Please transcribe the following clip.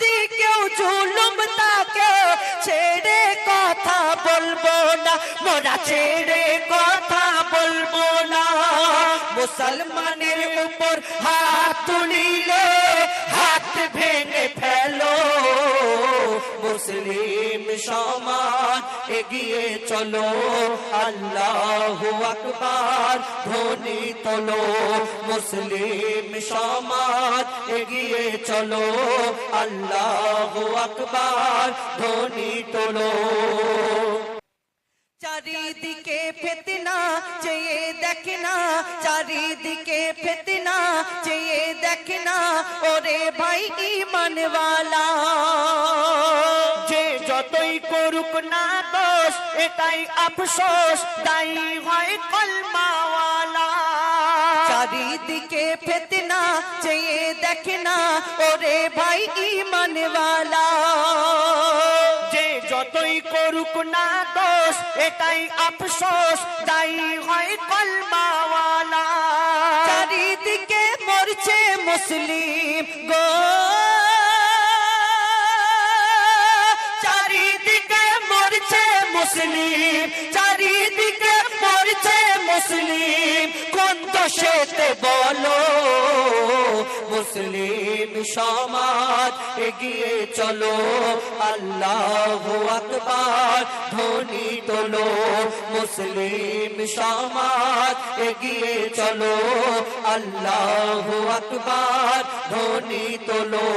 যদি কেউ জুলুম তাকে ছেড়ে কথা বলব না, মোরা ছেড়ে কথা বলব না। মুসলমানের উপর হাত তুলিলে, হাত মুসলিম সমাজ এগিয়ে চলো। আল্লাহ আকবার, ধ্বনি তোলো। মুসলিম সমাজ এগিয়ে চলো। আল্লাহ আকবার, ধ্বনি তোলো। চারিদিকে ফেতনা চেয়ে দেখে না চারিদিকে ফেতনা চেয়ে দেখে না ওরে ভাই ইমানওয়ালা। যতই করুক না দোষ এটাই আফসোস তাই হয় কলমাওয়ালা। চারিদিকে ফেতনা চেয়ে দেখে না ওরে ভাই ইমানওয়ালা। যে যতই করুক না দোষ এটাই আফসোস তাই হয় কলমাওয়ালা। চারিদিকে মরছে মুসলিম গো। মুসলিম, চারিদিকে মরছে মুসলিম, কোন দোষেতে বলো? মুসলিম সমাজ এগিয়ে চলো, আল্লাহ আকবার ধ্বনি তোলো। মুসলিম সমাজ এগিয়ে চলো, আল্লাহ আকবার ধ্বনি তোলো।